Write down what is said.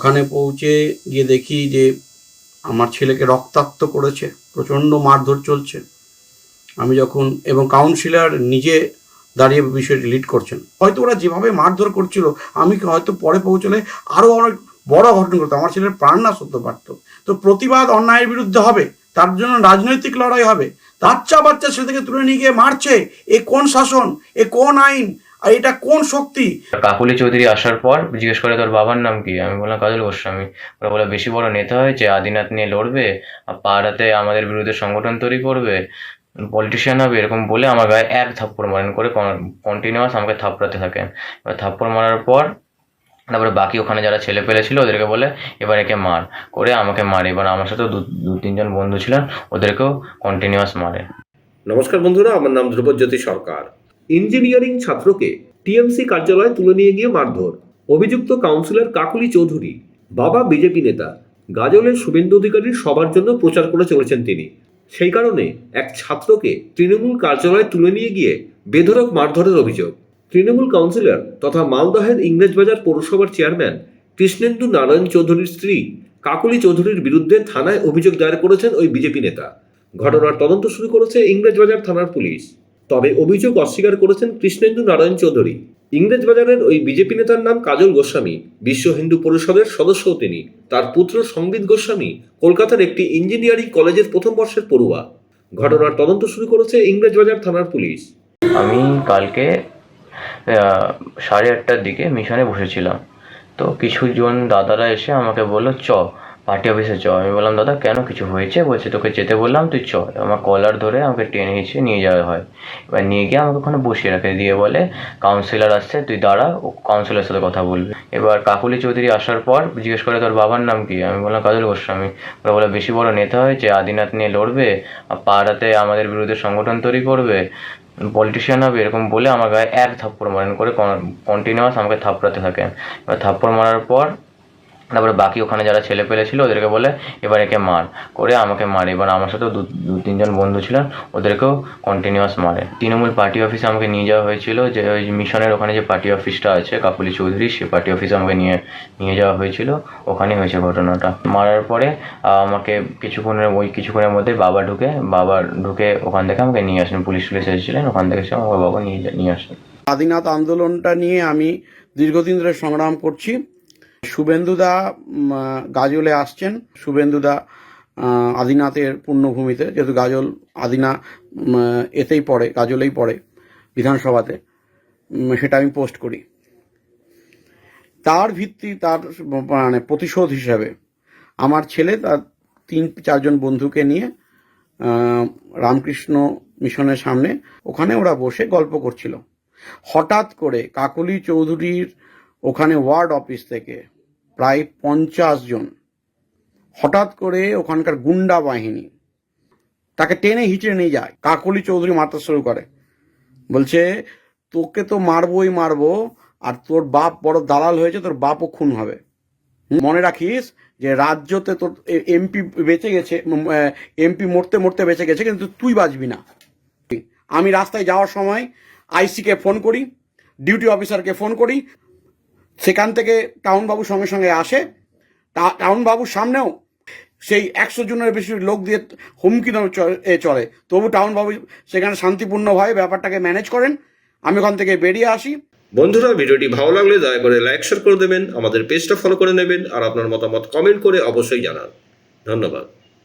ওখানে পৌঁছে গিয়ে দেখি যে আমার ছেলেকে রক্তাক্ত করেছে, প্রচণ্ড মারধর চলছে। আমি যখন, এবং কাউন্সিলর নিজে দাঁড়িয়ে বিষয়টি লিড করছেন। হয়তো ওরা যেভাবে মারধর করছিল, আমি হয়তো পরে পৌঁছলে আরও অনেক বড় ঘটনা করতো আমার ছেলের প্রাণ নাশ হতে পারতো। তো প্রতিবাদ অন্যায়ের বিরুদ্ধে হবে, তার জন্য রাজনৈতিক লড়াই হবে। বাচ্চা বাচ্চা ছেলেকে তুলে নিয়ে গিয়ে মারছে, এ কোন শাসন, এ কোন আইন আর এটা কোন শক্তি? কাকুলি চৌধুরী আসার পর জিজ্ঞেস করে তোর বাবার নাম কি? আমি বললাম কাজল গোস্বামী। ওরা বলে বেশি বড় নেতা হয়েছে আদিনাথ নিয়ে লড়বে আর পাড়াতে আমাদের বিরুদ্ধে সংগঠন তৈরি করবে পলিটিশিয়ান হবে এরকম বলে আমার গায়ে এক থাপ্পড় মারেন করে কন্টিনিউয়াস আমাকে থাপড়াতে থাকেন। এবার থাপ্পড় মারার পর তারপরে বাকি ওখানে যারা ছেলে পেলে ছিল ওদেরকে বলে এবার একে মার। করে আমাকে মারে। এবার আমার সাথেও দু দু তিনজন বন্ধু ছিলেন ওদেরকেও কন্টিনিউয়াস মারে। নমস্কার বন্ধুরা আমার নাম ধ্রুবজ্যোতি সরকার। ইঞ্জিনিয়ারিং ছাত্রকে টিএমসি কার্যালয়ে তুলে নিয়ে গিয়ে মারধর। অভিযুক্ত কাউন্সিলর কাকুলি চৌধুরী, বাবা বিজেপি নেতা, গাজলের শুভেন্দু অধিকারীর সবার জন্য প্রচার করে চলেছেন তিনি। সেই কারণে এক ছাত্রকে তৃণমূল কার্যালয়ে তুলে নিয়ে গিয়ে বেধরক মারধরের অভিযোগ। তৃণমূল কাউন্সিলর তথা মালদহের ইংরেজবাজার পৌরসভার চেয়ারম্যান কৃষ্ণেন্দু নারায়ণ চৌধুরীর স্ত্রী কাকুলি চৌধুরীর বিরুদ্ধে থানায় অভিযোগ দায়ের করেছেন ওই বিজেপি নেতা। ঘটনার তদন্ত শুরু করেছে ইংরেজবাজার থানার পুলিশ। তবে অভিযোগ অস্বীকার করেছেন কৃষ্ণেন্দু নারায়ণ চৌধুরী। ইংরেজবাজারের ওই বিজেপি নেতার নাম কাজল গোস্বামী, বিশ্ব হিন্দু পরিষদের সদস্যও তিনি। তার পুত্র সংবিত গোস্বামী কলকাতার একটি ইঞ্জিনিয়ারিং কলেজের প্রথম বর্ষের পড়ুয়া। ঘটনার তদন্ত শুরু করেছে ইংরেজবাজার থানার পুলিশ। আমি কালকে সাড়ে আটটার দিকে মিশনে বসেছিলাম। তো কিছুজন দাদারা এসে আমাকে বলল, চ পার্টি অফিসে চ আমি বললাম, দাদা, কেন কিছু হয়েছে? বলছে, তোকে যেতে বললাম, তুই চ আমার কলার ধরে আমাকে টেনে হিঁচড়ে নিয়ে যাওয়া হয়। এবার নিয়ে গিয়ে আমাকে ওখানে বসিয়ে রাখে। দিয়ে বলে কাউন্সিলর আসছে, তুই দাঁড়া, ও কাউন্সিলরের সাথে কথা বলবি। এবার কাকুলি চৌধুরী আসার পর জিজ্ঞেস করে, তোর বাবার নাম কি? আমি বললাম, কাজল গোস্বামী। ওরা বলে, বেশি বড় নেতা হয়েছে, আদিনাথ নিয়ে লড়বে, আর পাড়াতে আমাদের বিরুদ্ধে সংগঠন তৈরি করবে পলিটিশিয়ান হবে, এরকম বলে আমার গায়ে এক থাপ্পড় মারেন করে কন্টিনিউয়াস আমাকে থাপড়াতে থাকেন। এবার থাপ্পড় মারার পর তারপরে বাকি ওখানে যারা ছেলে পেলে ছিল, ওদেরকে বলে, এবার একে মার। করে আমাকে মারে। এবার আমার সাথেও দু দু তিনজন বন্ধু ছিলেন, ওদেরকেও কন্টিনিউয়াস মারে। তৃণমূল পার্টি অফিসে আমাকে নিয়ে যাওয়া হয়েছিল যে, ওই মিশনের ওখানে যে পার্টি অফিসটা আছে কাকুলি চৌধুরী, সে পার্টি অফিসে আমাকে নিয়ে নিয়ে যাওয়া হয়েছিল। ওখানে হয়েছে ঘটনাটা। মারার পরে আমাকে কিছুক্ষণের ওই কিছুক্ষণের মধ্যে বাবা ঢুকে বাবা ঢুকে ওখান থেকে আমাকে নিয়ে আসেন। পুলিশ টুলিশ এসেছিলেন, ওখান থেকে এসে আমার বাবা নিয়ে নিয়ে আসেন। স্বাধীনতা আন্দোলনটা নিয়ে আমি দীর্ঘদিন ধরে সংগ্রাম করছি। শুভেন্দুদা গাজলে আসছেন। শুভেন্দুদা আদিনাথের পুণ্যভূমিতে যেহেতু গাজল আদিনা এতেই পড়ে, গাজলেই পড়ে বিধানসভাতে। সেটা আমি পোস্ট করি। তার ভিত্তি, তার মানে প্রতিশোধ হিসাবে আমার ছেলে, তার তিন, চারজন বন্ধুকে নিয়ে রামকৃষ্ণ মিশনের সামনে ওখানে ওরা বসে গল্প করছিল। হঠাৎ করে কাকলি চৌধুরীর ওখানে ওয়ার্ড অফিস থেকে প্রায় পঞ্চাশ জন। হঠাৎ করে ওখানকার গুন্ডা বাহিনী তাকে টেনে হিচড়ে নিয়ে যায়। কাকলি চৌধুরী মারতে শুরু করে। বলছে, তোকে তো মারবই মারবো, আর তোর বাপ বড় দালাল হয়েছে, তোর বাপও খুন হবে। মনে রাখিস যে রাজ্যতে তোর এমপি বেঁচে গেছে এমপি মরতে মরতে বেঁচে গেছে, কিন্তু তুই বাঁচবি না। আমি রাস্তায় যাওয়ার সময় আইসিকে ফোন করি, ডিউটি অফিসারকে ফোন করি সেখান থেকে টাউন বাবু সঙ্গে সঙ্গে আসে। টা- টাউন বাবুর সামনেও সেই একশো জনের বেশি লোক দিয়ে হুমকি চলে তবু টাউনবাবু সেখানে শান্তিপূর্ণভাবে ব্যাপারটাকে ম্যানেজ করেন। আমি ওখান থেকে বেরিয়ে আসি। বন্ধুরা, ভিডিওটি ভালো লাগলে দয়া করে লাইক, শেয়ার করে দেবেন। আমাদের পেজটা ফলো করে নেবেন আর আপনার মতামত কমেন্ট করে অবশ্যই জানান। ধন্যবাদ।